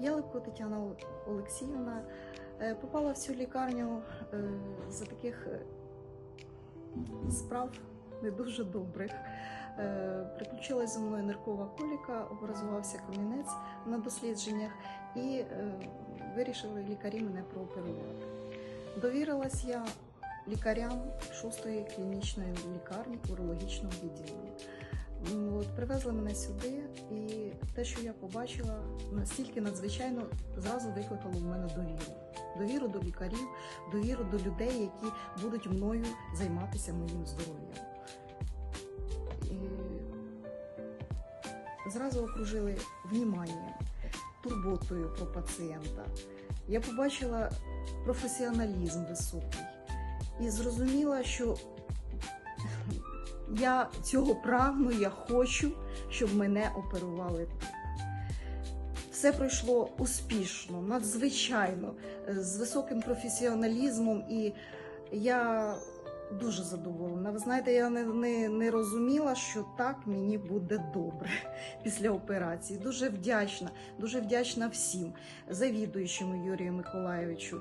Ялико Тетяна Олексіївна е, попала в цю лікарню е, за таких е, справ не дуже добрих. Приключилась зі мною ниркова коліка, образувався камінець на дослідженнях і вирішили лікарі мене прооперувати. Довірилась я лікарям 6-ї клінічної лікарні урологічного відділення. Привезли мене сюди, і те, що я побачила, настільки надзвичайно зразу викликало в мене довіру. Довіру до лікарів, довіру до людей, які будуть мною займатися моїм здоров'ям. І зразу окружили вніманням, турботою про пацієнта. Я побачила професіоналізм високий і зрозуміла, що я цього прагну, я хочу, щоб мене оперували тут. Все пройшло успішно, надзвичайно, е, з високим професіоналізмом, і я дуже задоволена. Ви знаєте, я не, не, не розуміла, що так мені буде добре після операції. Дуже вдячна, дуже вдячна всім завідуючому Юрію Миколайовичу.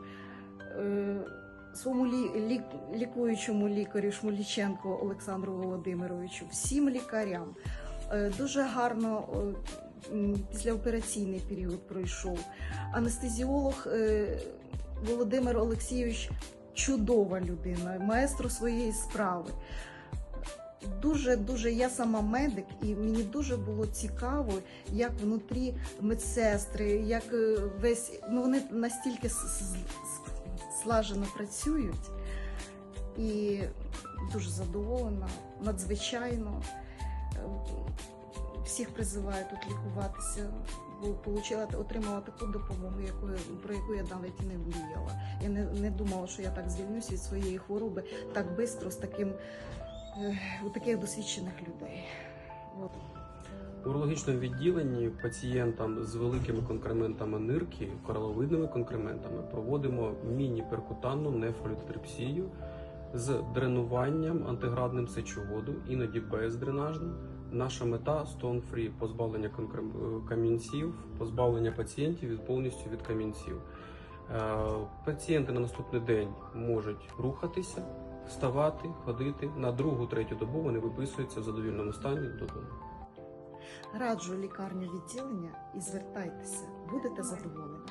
Своєму лі, лі, лікуючому лікарю Шмуліченко Олександру Володимировичу, всім лікарям. Е, Дуже гарно післяопераційний період пройшов. Анестезіолог е, Володимир Олексійович чудова людина, маестро своєї справи. Дуже дуже я сама медик, і мені дуже було цікаво, як внутрі медсестри, як е, весь ну вони настільки слажено працюють, і дуже задоволена, надзвичайно. Е, Всіх призиваю тут лікуватися, бо получила, отримала таку допомогу, яку, про яку я навіть і не мріяла. Я не, не думала, що я так звільнюсь від своєї хвороби так швидко, з таким е, у таких досвідчених людей. От. У урологічному відділенні пацієнтам з великими конкрементами нирки, кораловидними конкрементами, проводимо міні-перкутанну нефролітотрипсію з дренуванням антиградним сечоводу, іноді бездренажно. Наша мета free – позбавлення е, камінців, позбавлення пацієнтів від повністю від камінців. Е, Пацієнти на наступний день можуть рухатися, вставати, ходити. На другу-третю добу вони виписуються в задовільному стані додому. Раджу лікарню відділення і звертайтеся, будете задоволені.